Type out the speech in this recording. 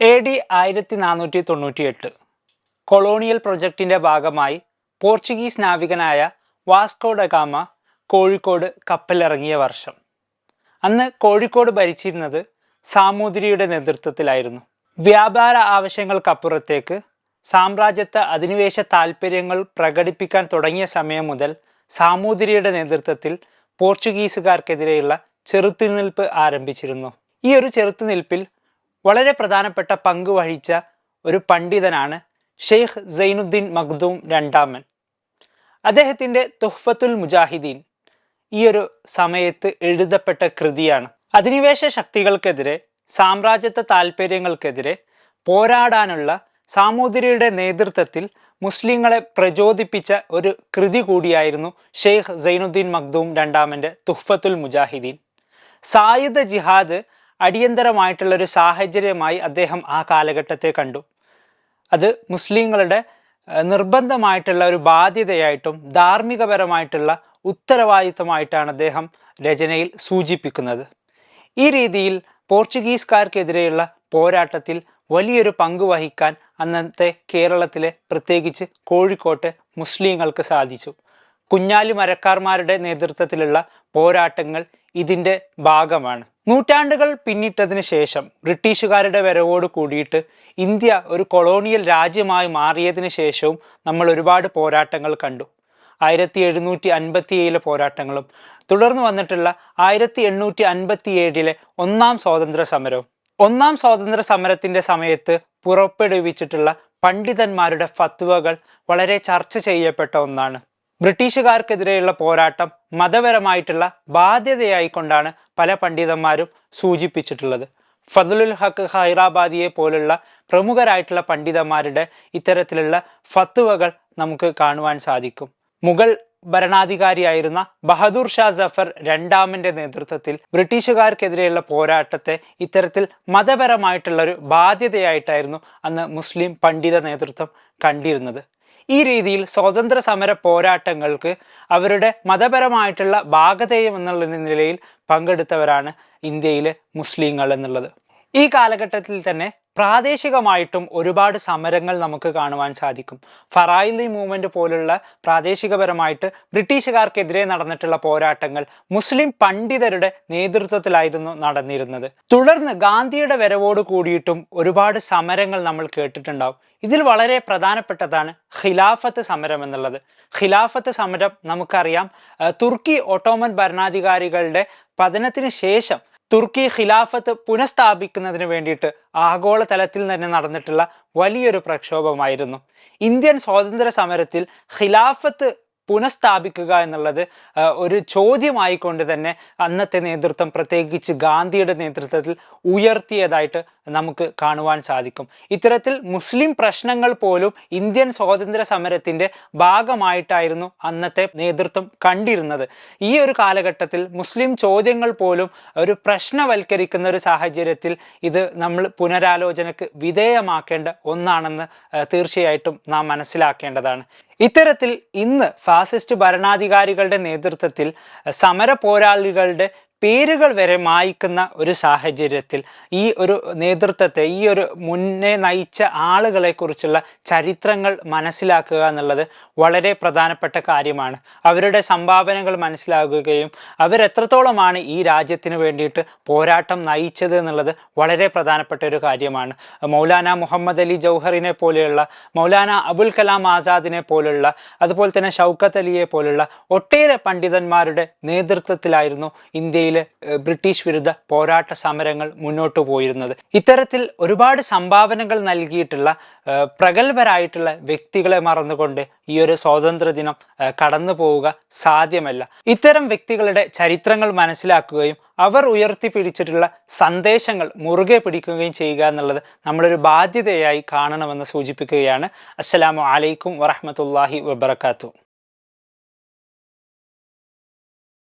A D ആയിരത്തി നാനൂറ്റി തൊണ്ണൂറ്റിയെട്ട് കൊളോണിയൽ പ്രൊജക്ടിന്റെ ഭാഗമായി പോർച്ചുഗീസ് നാവികനായ വാസ്കോ ഡഗാമ കോഴിക്കോട് കപ്പലിറങ്ങിയ വർഷം. അന്ന് കോഴിക്കോട് ഭരിച്ചിരുന്നത് സാമൂതിരിയുടെ നേതൃത്വത്തിലായിരുന്നു. വ്യാപാര ആവശ്യങ്ങൾക്കപ്പുറത്തേക്ക് സാമ്രാജ്യത്വ അധിനിവേശ താൽപ്പര്യങ്ങൾ പ്രകടിപ്പിക്കാൻ തുടങ്ങിയ സമയം മുതൽ സാമൂതിരിയുടെ നേതൃത്വത്തിൽ പോർച്ചുഗീസുകാർക്കെതിരെയുള്ള ചെറുത്തുനിൽപ്പ് ആരംഭിച്ചിരുന്നു. ഈ ഒരു ചെറുത്തുനിൽപ്പിൽ വളരെ പ്രധാനപ്പെട്ട പങ്ക് വഹിച്ച ഒരു പണ്ഡിതനാണ് ഷെയ്ഖ് സൈനുദ്ദീൻ മഖ്ദൂം രണ്ടാമൻ. അദ്ദേഹത്തിന്റെ തുഹ്ഫത്തുൽ മുജാഹിദീൻ ഈ ഒരു സമയത്ത് എഴുതപ്പെട്ട കൃതിയാണ്. അധിനിവേശ ശക്തികൾക്കെതിരെ സാമ്രാജ്യത്വ താൽപ്പര്യങ്ങൾക്കെതിരെ പോരാടാനുള്ള സാമൂതിരിയുടെ നേതൃത്വത്തിൽ മുസ്ലിങ്ങളെ പ്രചോദിപ്പിച്ച ഒരു കൃതി കൂടിയായിരുന്നു ഷെയ്ഖ് സൈനുദ്ദീൻ മഖ്ദൂം രണ്ടാമന്റെ തുഹ്ഫത്തുൽ മുജാഹിദീൻ. സായുധ ജിഹാദ് അടിയന്തരമായിട്ടുള്ള ഒരു സാഹചര്യമായി അദ്ദേഹം ആ കാലഘട്ടത്തെ കണ്ടു. അത് മുസ്ലിങ്ങളുടെ നിർബന്ധമായിട്ടുള്ള ഒരു ബാധ്യതയായിട്ടും ധാർമ്മികപരമായിട്ടുള്ള ഉത്തരവാദിത്തമായിട്ടാണ് അദ്ദേഹം രചനയിൽ സൂചിപ്പിക്കുന്നത്. ഈ രീതിയിൽ പോർച്ചുഗീസുകാർക്കെതിരെയുള്ള പോരാട്ടത്തിൽ വലിയൊരു പങ്ക് വഹിക്കാൻ അന്നത്തെ കേരളത്തിലെ പ്രത്യേകിച്ച് കോഴിക്കോട്ട് മുസ്ലിങ്ങൾക്ക് സാധിച്ചു. കുഞ്ഞാലി മരക്കാർമാരുടെ നേതൃത്വത്തിലുള്ള പോരാട്ടങ്ങൾ ഇതിന്റെ ഭാഗമാണ്. നൂറ്റാണ്ടുകൾ പിന്നിട്ടതിന് ശേഷം ബ്രിട്ടീഷുകാരുടെ വരവോട് കൂടിയിട്ട് ഇന്ത്യ ഒരു കൊളോണിയൽ രാജ്യമായി മാറിയതിന് ശേഷവും നമ്മൾ ഒരുപാട് പോരാട്ടങ്ങൾ കണ്ടു. ആയിരത്തി എഴുന്നൂറ്റി അൻപത്തി ഏഴിലെ പോരാട്ടങ്ങളും തുടർന്ന് വന്നിട്ടുള്ള ആയിരത്തി എണ്ണൂറ്റി അൻപത്തി ഏഴിലെ ഒന്നാം സ്വാതന്ത്ര്യ സമരവും. ഒന്നാം സ്വാതന്ത്ര്യ സമരത്തിന്റെ സമയത്ത് പുറപ്പെടുവിച്ചിട്ടുള്ള പണ്ഡിതന്മാരുടെ ഫത്വകൾ വളരെ ചർച്ച ചെയ്യപ്പെട്ട ഒന്നാണ്. ബ്രിട്ടീഷുകാർക്കെതിരെയുള്ള പോരാട്ടം മതപരമായിട്ടുള്ള ബാധ്യതയായിക്കൊണ്ടാണ് പല പണ്ഡിതന്മാരും സൂചിപ്പിച്ചിട്ടുള്ളത്. ഫതുലുൽ ഹക്ക് ഹൈറാബാദിയെ പോലുള്ള പ്രമുഖരായിട്ടുള്ള പണ്ഡിതന്മാരുടെ ഇത്തരത്തിലുള്ള ഫത്തുവകൾ നമുക്ക് കാണുവാൻ സാധിക്കും. മുഗൾ ഭരണാധികാരിയായിരുന്ന ബഹദൂർ ഷാ ജഫർ രണ്ടാമന്റെ നേതൃത്വത്തിൽ ബ്രിട്ടീഷുകാർക്കെതിരെയുള്ള പോരാട്ടത്തെ ഇത്തരത്തിൽ മതപരമായിട്ടുള്ള ഒരു ബാധ്യതയായിട്ടായിരുന്നു അന്ന് മുസ്ലിം പണ്ഡിത നേതൃത്വം കണ്ടിരുന്നത്. ഈ രീതിയിൽ സ്വാതന്ത്ര്യ സമര പോരാട്ടങ്ങൾക്ക് അവരുടെ മതപരമായിട്ടുള്ള ഭാഗധേയം എന്നുള്ള നിലയിൽ പങ്കെടുത്തവരാണ് ഇന്ത്യയിലെ മുസ്ലിങ്ങൾ എന്നുള്ളത്. ഈ കാലഘട്ടത്തിൽ തന്നെ പ്രാദേശികമായിട്ടും ഒരുപാട് സമരങ്ങൾ നമുക്ക് കാണുവാൻ സാധിക്കും. ഫറായിലി മൂവ്മെന്റ് പോലുള്ള പ്രാദേശികപരമായിട്ട് ബ്രിട്ടീഷുകാർക്കെതിരെ നടന്നിട്ടുള്ള പോരാട്ടങ്ങൾ മുസ്ലിം പണ്ഡിതരുടെ നേതൃത്വത്തിലായിരുന്നു നടന്നിരുന്നത്. തുടർന്ന് ഗാന്ധിയുടെ വരവോട് കൂടിയിട്ടും ഒരുപാട് സമരങ്ങൾ നമ്മൾ കേട്ടിട്ടുണ്ടാവും. ഇതിൽ വളരെ പ്രധാനപ്പെട്ടതാണ് ഖിലാഫത്ത് സമരം എന്നുള്ളത്. ഖിലാഫത്ത് സമരം നമുക്കറിയാം തുർക്കി ഒട്ടോമൻ ഭരണാധികാരികളുടെ പതനത്തിന് ശേഷം തുർക്കി ഖിലാഫത്ത് പുനഃസ്ഥാപിക്കുന്നതിന് വേണ്ടിയിട്ട് ആഗോളതലത്തിൽ തന്നെ നടന്നിട്ടുള്ള വലിയൊരു പ്രക്ഷോഭമായിരുന്നു. ഇന്ത്യൻ സ്വാതന്ത്ര്യ സമരത്തിൽ ഖിലാഫത്ത് പുനഃസ്ഥാപിക്കുക എന്നുള്ളത് ഒരു ചോദ്യമായിക്കൊണ്ട് തന്നെ അന്നത്തെ നേതൃത്വം പ്രത്യേകിച്ച് ഗാന്ധിയുടെ നേതൃത്വത്തിൽ ഉയർത്തിയതായിട്ട് നമുക്ക് കാണുവാൻ സാധിക്കും. ഇത്തരത്തിൽ മുസ്ലിം പ്രശ്നങ്ങൾ പോലും ഇന്ത്യൻ സ്വാതന്ത്ര്യ സമരത്തിന്റെ ഭാഗമായിട്ടായിരുന്നു അന്നത്തെ നേതൃത്വം കണ്ടിരുന്നത്. ഈ ഒരു കാലഘട്ടത്തിൽ മുസ്ലിം ചോദ്യങ്ങൾ പോലും ഒരു പ്രശ്നവൽക്കരിക്കുന്ന ഒരു സാഹചര്യത്തിൽ ഇത് നമ്മൾ പുനരാലോചനക്ക് വിധേയമാക്കേണ്ട ഒന്നാണെന്ന് തീർച്ചയായിട്ടും നാം മനസ്സിലാക്കേണ്ടതാണ്. ഇത്തരത്തിൽ ഇന്ന് ഫാസിസ്റ്റ് ഭരണാധികാരികളുടെ നേതൃത്വത്തിൽ സമര പോരാളികളുടെ പേരുകൾ വരെ മായ്ക്കുന്ന ഒരു സാഹചര്യത്തിൽ ഈ ഒരു നേതൃത്വത്തെ ഈ ഒരു മുന്നേ നയിച്ച ആളുകളെ കുറിച്ചുള്ള ചരിത്രങ്ങൾ മനസ്സിലാക്കുക എന്നുള്ളത് വളരെ പ്രധാനപ്പെട്ട കാര്യമാണ്. അവരുടെ സംഭാവനകൾ മനസ്സിലാക്കുകയും അവരെത്രത്തോളമാണ് ഈ രാജ്യത്തിന് വേണ്ടിയിട്ട് പോരാട്ടം നയിച്ചത് എന്നുള്ളത് വളരെ പ്രധാനപ്പെട്ട ഒരു കാര്യമാണ്. മൗലാന മുഹമ്മദ് അലി ജൗഹറിനെ പോലെയുള്ള മൗലാന അബുൽ കലാം ആസാദിനെ പോലുള്ള അതുപോലെ തന്നെ ഷൗക്കത്ത് അലിയെ പോലുള്ള ഒട്ടേറെ പണ്ഡിതന്മാരുടെ നേതൃത്വത്തിലായിരുന്നു ഇന്ത്യയിലെ ബ്രിട്ടീഷ് വിരുദ്ധ പോരാട്ട സമരങ്ങൾ മുന്നോട്ട് പോയിരുന്നത്. ഇത്തരത്തിൽ ഒരുപാട് സംഭാവനകൾ നൽകിയിട്ടുള്ള പ്രഗത്ഭരായിട്ടുള്ള വ്യക്തികളെ മറന്നുകൊണ്ട് ഈ ഒരു സ്വാതന്ത്ര്യ ദിനം കടന്നു പോവുക സാധ്യമല്ല. ഇത്തരം വ്യക്തികളുടെ ചരിത്രങ്ങൾ മനസ്സിലാക്കുകയും അവർ ഉയർത്തിപ്പിടിച്ചിട്ടുള്ള സന്ദേശങ്ങൾ മുറുകെ പിടിക്കുകയും ചെയ്യുക എന്നുള്ളത് നമ്മളൊരു ബാധ്യതയായി കാണണമെന്ന് സൂചിപ്പിക്കുകയാണ്. അസ്സലാമു അലൈക്കും വറഹമത്തല്ലാഹി വബർക്കാത്തു